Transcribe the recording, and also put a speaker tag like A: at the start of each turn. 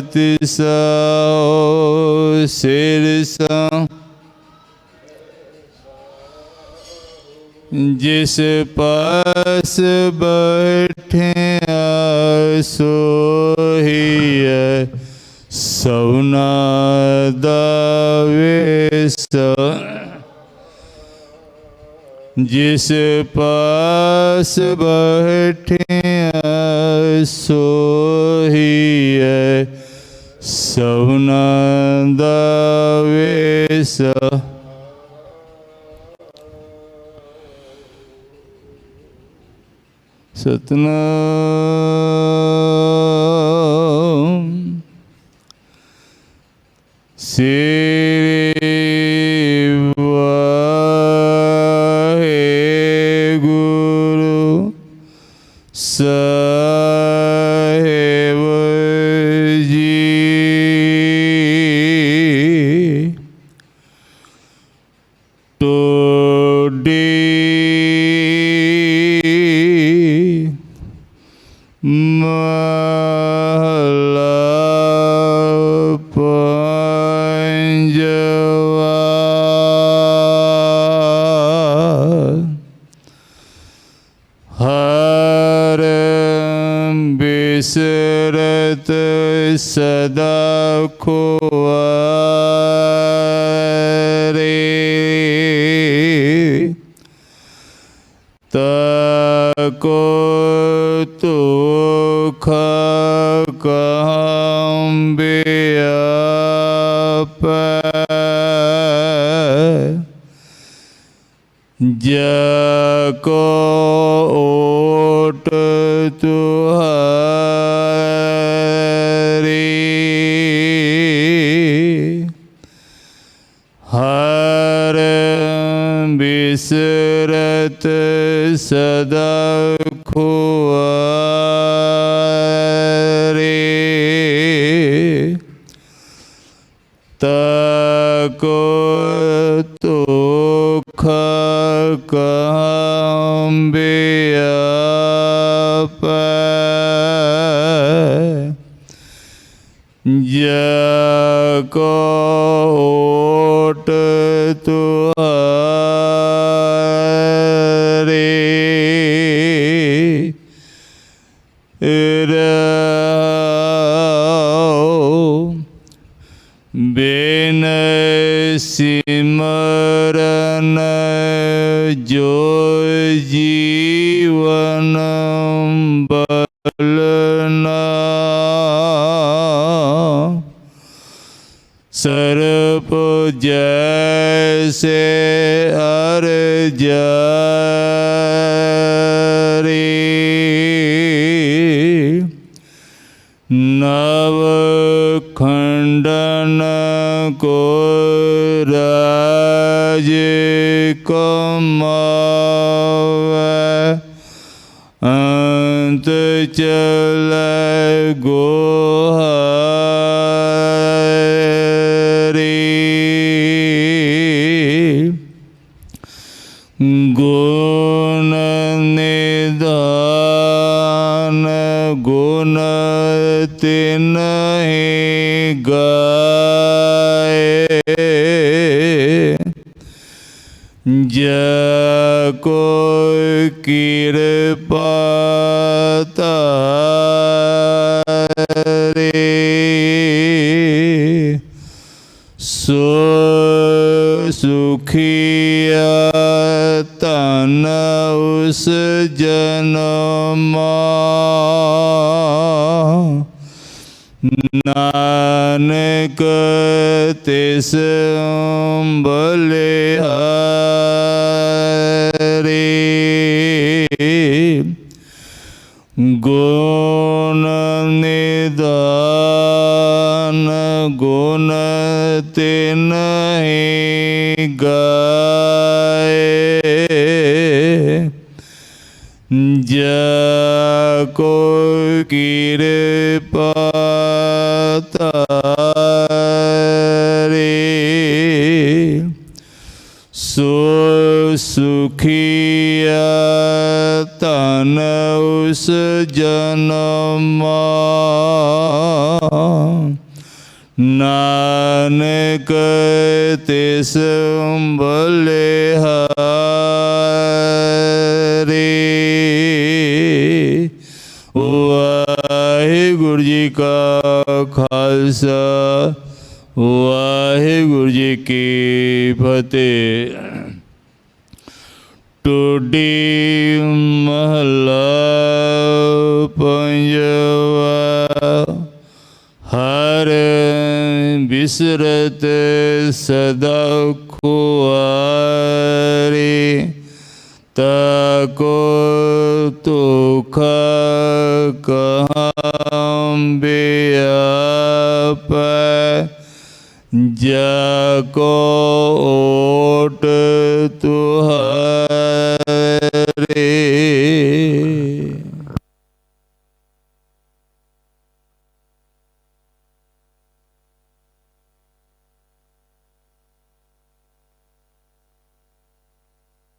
A: ਤਿਸਾ ਸਿਰਸਾ ਜਿਸ ਪਾਸ ਬੈਠਿਆ ਸੋਹੀਐ ਸਉਨਾ ਦਾ ਵੇਸ। ਜਿਸ ਪਾਸ ਬੈਠਿਆ ਸੋਹੀਐ ਸਉਨਾ ਦਾ ਵੇਸ। ਸਤਨਾਮ। ਸ੍ਰੀ ਮਹਲਾ ਪੰਜਵਾ ਹਰ ਬਿਸਰਤ ਸਦਾ ਖੋਆ ਤਕੋ ਤੁਖ ਕੰਬਿਆਪੈ ਜਕੋ ਓਟ ਤੁਹਾਰੀ ਬਿਸਰਤ ਸਦਾ ਖੁਆਰੇ। ਤਕੋ ਤੁਖ ਕੰਬਿਆਪੈ ਜਕੋ ਓਟ ਤੁਹਾਰੇ ਰਉ ਬਿਨ ਸਿਮਰਨ ਜੋ ਜੀਵਨ ਬਲਨਾ ਸਰਪ ਜੈਸੇ ਅਰ ਚਲੇ ਗੋਹਰੀ ਗੁਣ ਨਿਦਾਨ ਗੁਣ ਤਿਨ ਹੀ ਜਾ ਕੋ ਕਿਰਪਾ ਤਾਰੇ ਸੋ ਸੁਖੀਆ ਤਨ ਉਸ ਜਨਮਾ। ਨਾਨਕ ਤਿਸ ਬਲਿਹਾਰੀ ਗੁਣ ਨਿਦਾਨ ਗੁਣ ਤਿਨ ਹੀ ਗਾਏ ਨਾਨਕ ਤਿਸ ਬਲਿਹਾਰੇ ਵਾਹਿਗੁਰੂ ਜੀ ਕਾ ਖਾਲਸਾ ਵਾਹਿਗੁਰੂ ਜੀ ਕੀ ਫਤਿਹ ਟੋਡੀ ਮਹਲਾ ਪੰਜਵਾ ਹਰ ਬਿਸਰਤ ਸਦਾ ਖੁਆਰੇ ਤਾਕੋ ਤੁਖ ਕਹਮ ਬਿਆਪੈ ਜਾ ਕੋ ਓਟ ਤੁਹਾਰੇ